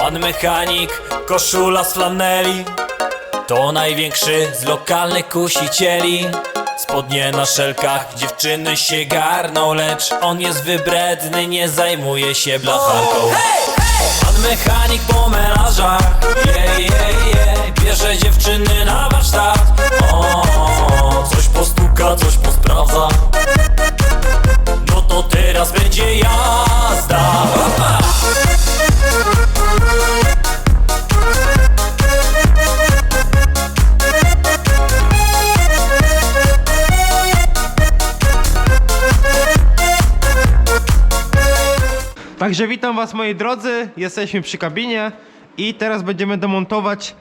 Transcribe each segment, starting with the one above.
Pan mechanik, koszula z flaneli To największy z lokalnych kusicieli. Spodnie na szelkach, dziewczyny się garną Lecz on jest wybredny, nie zajmuje się blacharką. Pan mechanik po menażach je, je, je. Bierze dziewczyny na warsztat. O, Coś postuka, coś posprawdza Także witam was moi drodzy, jesteśmy przy kabinie i teraz będziemy demontować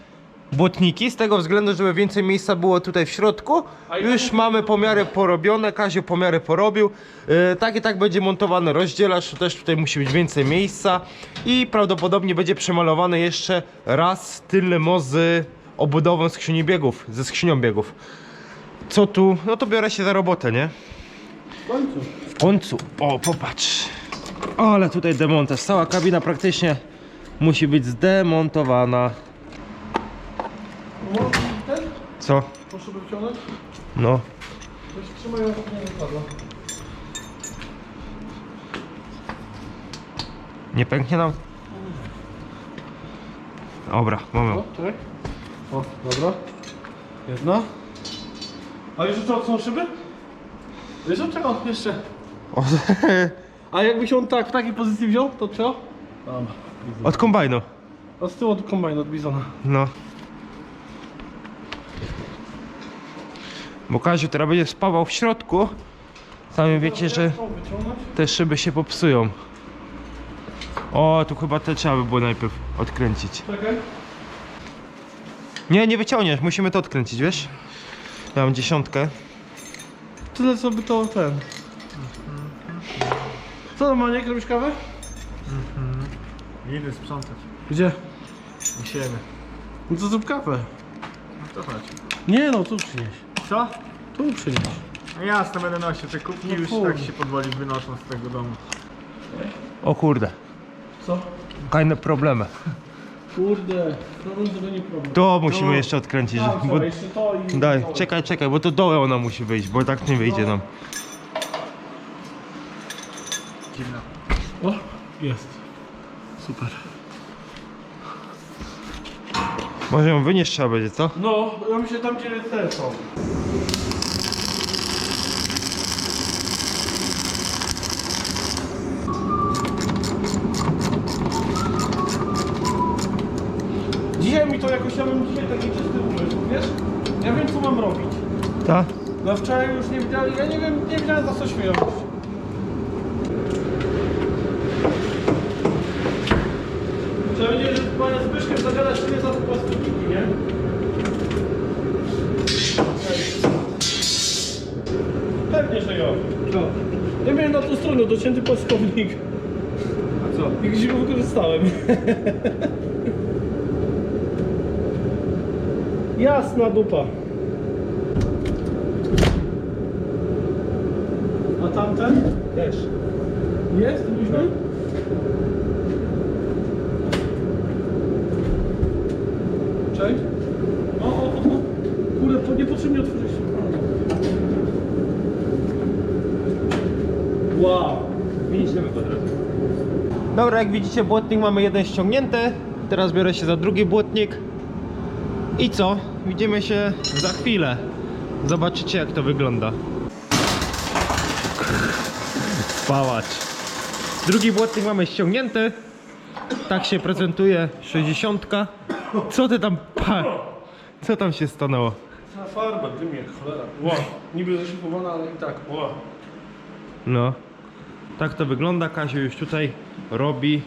błotniki z tego względu, żeby więcej miejsca było tutaj w środku. Już mamy pomiary porobione, Kaziu pomiary porobił. Yy, tak i tak będzie montowany rozdzielacz, też tutaj musi być więcej miejsca i prawdopodobnie będzie przemalowany jeszcze raz tylny most z obudową skrzyni biegów, ze skrzynią biegów. Co tu? No to biorę się za robotę, nie? W końcu. O, popatrz. Ale tutaj demontaż. Cała kabina praktycznie musi być zdemontowana. Co? Proszę wyciągnąć? No. To się trzymają, żeby nie wypadło. Nie pęknie nam? Dobra, mamy. O, czekaj. O, dobra. Jedna. A jeszcze co, są szyby? Jeszcze czego? Jeszcze. O, A jakby się on tak, w takiej pozycji wziął, to co? Tam. od kombajnu. A z tyłu od kombajnu, od bizona. No. Bo Kaziu teraz będzie spawał w środku. Sami wiecie, że te szyby się popsują. O, tu chyba te trzeba by było najpierw odkręcić. Czekaj. Nie, nie wyciągniesz, musimy to odkręcić, wiesz? Ja mam dziesiątkę. Tyle co by to ten. Co normalnie, robisz kawę? Idę sprzątać. Gdzie? U siebie. No to zrób kawę. No to chodź. Nie no, tu przynieś. Co? Tu przynieś. No jasne, będę nosił te kubki No już kurde. tak się podwoli wynosząc z tego domu. O kurde, Co? fajne problemy. Kurde, problem to nie problem. To musimy No. jeszcze odkręcić. Tak, Bo... jeszcze to i... Daj, czekaj, czekaj, bo to dołem ona musi wyjść, bo tak nie wyjdzie nam. Dziwne. O, jest. Super. Może ją wynieść trzeba będzie, co? No, ja myślę tam gdzie te są. Dzisiaj mi to jakoś, ja bym dzisiaj taki czysty umysł, wiesz? Ja wiem co mam robić. Tak? No wczoraj już nie wiedziałem, ja nie wiem, nie wiedziałem za co świeżość. Trzeba będzie z Zbyszkiem zagadać ile za te plastiki, nie? Pewnie, że ja. No. Ja miałem na tą stronę docięty płaskownik. A co? I gdzieś go wykorzystałem. Jasna dupa. A tamten? Też. Jest? Luźny? Cześć. O, o, o, o. Po- niepotrzebnie otworzyliście. Wow. Wynieśliśmy go teraz. Dobra, jak widzicie błotnik mamy jeden ściągnięty. Teraz biorę się za drugi błotnik. I co? Widzimy się za chwilę. Zobaczycie jak to wygląda. Spałacz. Drugi błotnik mamy ściągnięty. Tak się prezentuje 60. Co ty tam. Co tam się stanęło? Ta farba dymie, cholera. Wow. Niby zaszlifowana, ale i tak. Wow. No. Tak to wygląda. Kaziu już tutaj robi.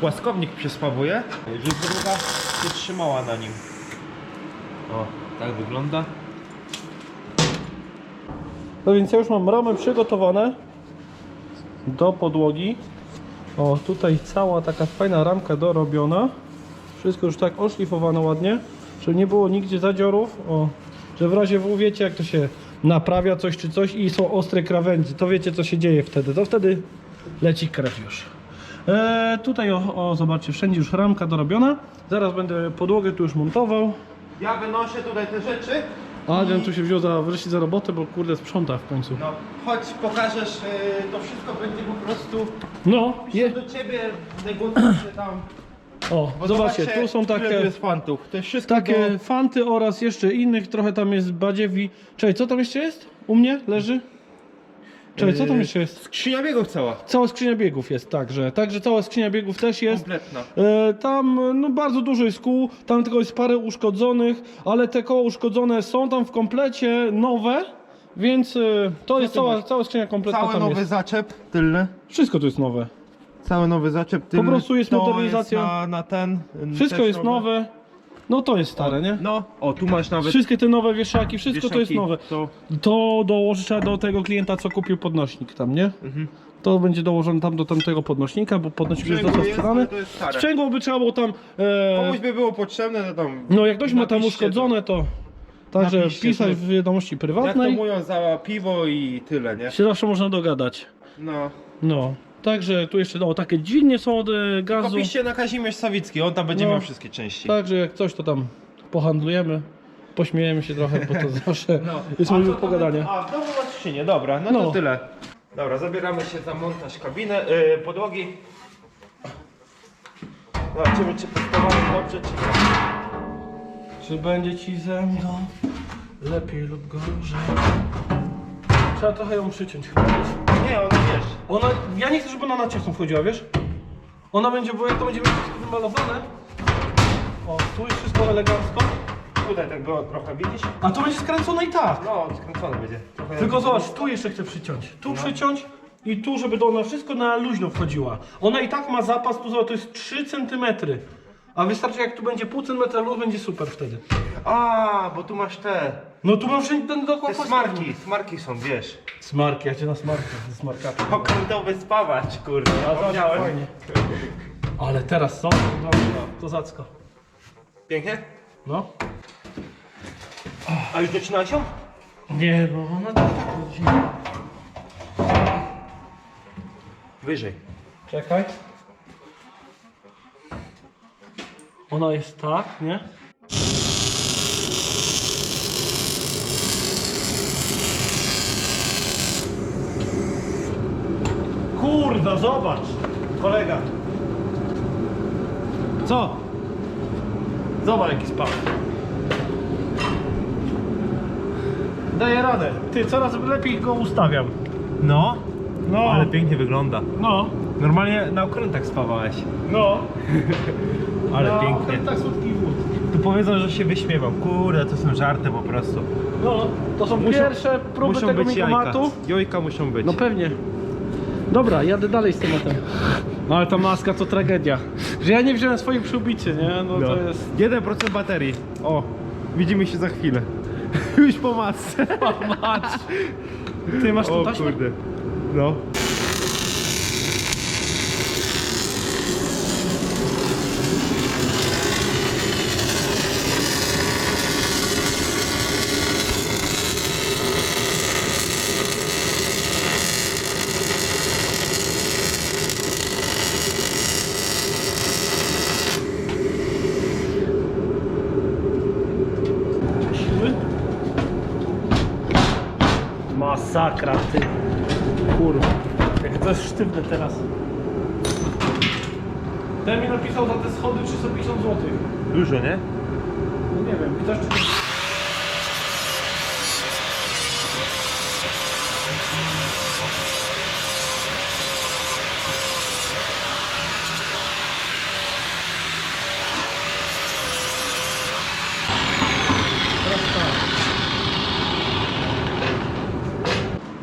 Płaskownik przyspawuje, żeby podłoga się trzymała na nim. O, tak wygląda. No więc ja już mam ramy przygotowane do podłogi. O, tutaj cała taka fajna ramka dorobiona. Wszystko już tak oszlifowane ładnie, żeby nie było nigdzie zadziorów. O, że w razie W wiecie jak to się naprawia coś czy coś i są ostre krawędzie, to wiecie co się dzieje wtedy. To wtedy leci krew już. E, tutaj o, o, zobaczcie, wszędzie już ramka dorobiona. Zaraz będę podłogę tu już montował. Ja wynoszę tutaj te rzeczy. Adrian tu się wziął za, wreszcie za robotę, bo kurde sprząta w końcu. No, chodź pokażesz, yy, to wszystko będzie po prostu No, je, do ciebie, negocjacje tam. O, Bo zobaczcie, tu są ile tu takie, jest fantów. To jest wszystko takie do... fanty oraz jeszcze innych, trochę tam jest badziewi. Czekaj, co tam jeszcze jest? U mnie leży? Czekaj, co tam jeszcze jest? Skrzynia biegów cała. Cała skrzynia biegów jest także, także cała skrzynia biegów też jest. Kompletna. E, tam no, bardzo dużo jest kół, tam tylko jest parę uszkodzonych, ale te koła uszkodzone są tam w komplecie nowe, więc e, to jest cała, cała skrzynia kompletna Cały tam nowy jest. zaczep tylny. Wszystko tu jest nowe. Cały nowy zaczep tylny. prostu jest To modernizacja. Jest na, na ten. Wszystko też jest nowe. No to jest stare, nie? No, o tu masz nawet Wszystkie te nowe wieszaki, wszystko to jest wieszaki. nowe. To To dołoży trzeba do tego klienta, co kupił podnośnik tam, nie? Mhm. To będzie dołożone tam do tamtego podnośnika, bo podnośnik jest Sprzęgło dostał jest, sprzedany. ale to jest stare. Sprzęgło by trzeba było tam... E, komuś by było potrzebne, to tam. no jak ktoś ma tam napiszcie uszkodzone, to także Napiszcie pisać to. w wiadomości Jak to prywatnej. mówią za piwo i tyle, nie? się zawsze można dogadać. No. No. Także tu jeszcze, o takie dźwignie są od e, gazu. Kopiście na Kazimierz Sawicki, on tam będzie No. miał wszystkie części. Także jak coś to tam pohandlujemy, pośmiejemy się trochę, bo to zawsze No. jest A miłe co to pogadanie. A, domu masz skrzynię, dobra, no, No. to tyle. Dobra, zabieramy się za montaż kabiny, yy, podłogi. Zobaczymy, czy postawamy dobrze, czy nie. Czy będzie ci ze mną lepiej lub gorzej? Trzeba trochę ją przyciąć chyba. wiesz? Nie, on wiesz. Ona, ja nie chcę, żeby ona na ciasno wchodziła, wiesz? Ona będzie, bo jak to będzie wszystko wymalowane. O, tu jest wszystko elegancko. Tutaj tego trochę widzisz? A to będzie skręcone i tak. No, skręcone będzie. Trochę Tylko zobacz, tu jeszcze chcę przyciąć. Tu przyciąć i tu, żeby to ona wszystko na luźno wchodziła. Ona i tak ma zapas, tu zobacz, to jest 3 cm. A wystarczy jak tu będzie pół centymetra luz, będzie super wtedy. A, bo tu masz te. No tu mam wszędzie ten Te dokład smarki, smarki są, wiesz. Smarki, ja cię na smarkach, ze smarkaczem. Okrętowy spawacz, kurde. A zobacz, Zapomniałem. fajnie. Ale teraz są, no, to zacko. Pięknie? No. A już docinałeś ją? Nie, no ona tak Wyżej. Czekaj. Ona jest tak, nie? Kurda, zobacz! Kolega. Co? Zobacz jaki spadł. Daję radę. Ty, coraz lepiej go ustawiam. No, No, ale pięknie wygląda. no, Normalnie na okrętach spawałeś. no. Ale no, pięknie. Tak słodki wód. Tu powiedzą, że się wyśmiewam. Kurde, to są żarty po prostu. No, to są Muszą- pierwsze próby muszą tego być jajka. mikromatu. Jojka muszą być. No pewnie. Dobra, jadę dalej z tematem. No ale ta maska to tragedia. Że ja nie wziąłem swojej przyłbicy, nie? No, No. to jest... 1% baterii. O, widzimy się za chwilę. Już po masce. Mać. Ty masz tu O taśmę? kurde. No. Masakra, ty. Kurwa. Jak to jest sztywne teraz. Ten mi napisał za te schody 350 zł. Dużo, nie? No nie wiem, chcesz czy...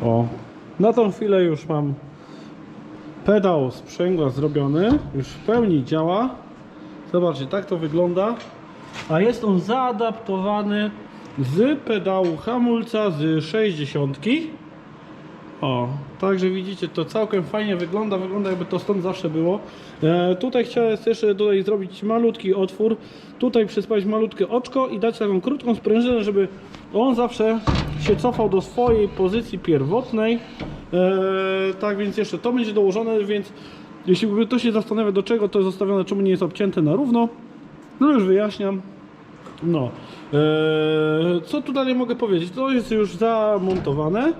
O, na tą chwilę już mam pedał sprzęgła zrobiony, już w pełni działa. Zobaczcie, tak to wygląda. A jest on zaadaptowany z pedału hamulca z 60. O, także widzicie, to całkiem fajnie wygląda, wygląda jakby to stąd zawsze było. E, tutaj chciałem jeszcze tutaj zrobić malutki otwór, tutaj przyspaść malutkie oczko i dać taką krótką sprężynę, żeby on zawsze się cofał do swojej pozycji pierwotnej. E, tak więc jeszcze to będzie dołożone, więc Jeśli ktoś się zastanawia, do czego to jest zostawione, czemu nie jest obcięte na równo, no już wyjaśniam. No, eee, co tu dalej mogę powiedzieć? To jest już zamontowane.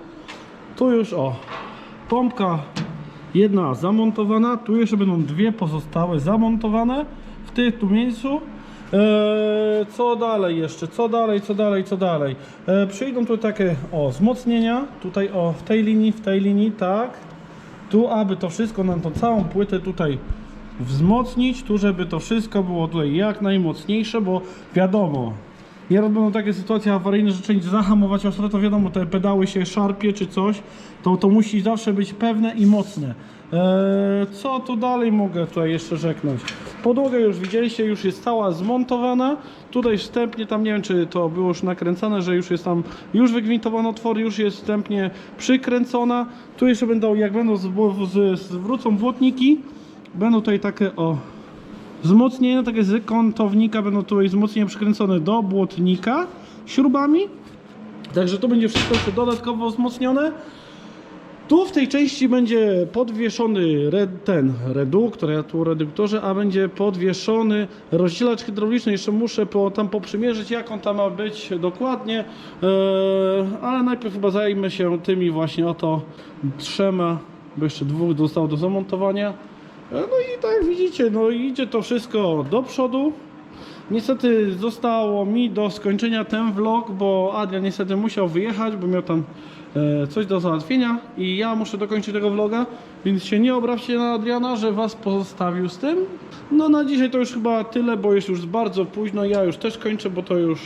Tu już o, pompka jedna zamontowana, tu jeszcze będą dwie pozostałe zamontowane w tym tu miejscu. Eee, co dalej jeszcze? Co dalej, co dalej, co dalej? Eee, przyjdą tu takie o wzmocnienia, tutaj o w tej linii, w tej linii, tak. Tu, aby to wszystko nam tą całą płytę tutaj wzmocnić, tu żeby to wszystko było tutaj jak najmocniejsze, bo wiadomo, Nieraz będą takie sytuacje awaryjne, że trzeba zahamować ostro, to wiadomo, te pedały się szarpie czy coś, to to musi zawsze być pewne i mocne. Eee, co tu dalej mogę tutaj jeszcze rzeknąć? Podłogę już widzieliście, już jest cała zmontowana. Tutaj wstępnie, tam nie wiem czy to było już nakręcane, że już jest tam, już wygwintowano otwory, już jest wstępnie przykręcona. Tu jeszcze będą, jak będą z, z, zwrócą błotniki, będą tutaj takie o Wzmocnienia takie z kątownika będą tutaj wzmocnienia przykręcone do błotnika śrubami. Także to będzie wszystko jeszcze dodatkowo wzmocnione. Tu w tej części będzie podwieszony red, ten reduktor, ja tu reduktorze, a będzie podwieszony rozdzielacz hydrauliczny. Jeszcze muszę po, tam poprzymierzyć, jak on tam ma być dokładnie, eee, ale najpierw chyba zajmę się tymi właśnie oto trzema, bo jeszcze dwóch zostało do zamontowania. No i tak widzicie, no idzie to wszystko do przodu. Niestety zostało mi do skończenia ten vlog, bo Adrian niestety musiał wyjechać, bo miał tam e, coś do załatwienia i ja muszę dokończyć tego vloga, więc się nie obrawcie na Adriana, że was pozostawił z tym. No na dzisiaj to już chyba tyle, bo jest już bardzo późno, ja już też kończę, bo to już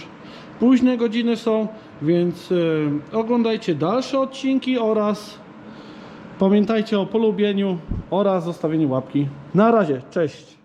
późne godziny są, więc e, oglądajcie dalsze odcinki oraz Pamiętajcie o polubieniu oraz zostawieniu łapki. Na razie, cześć!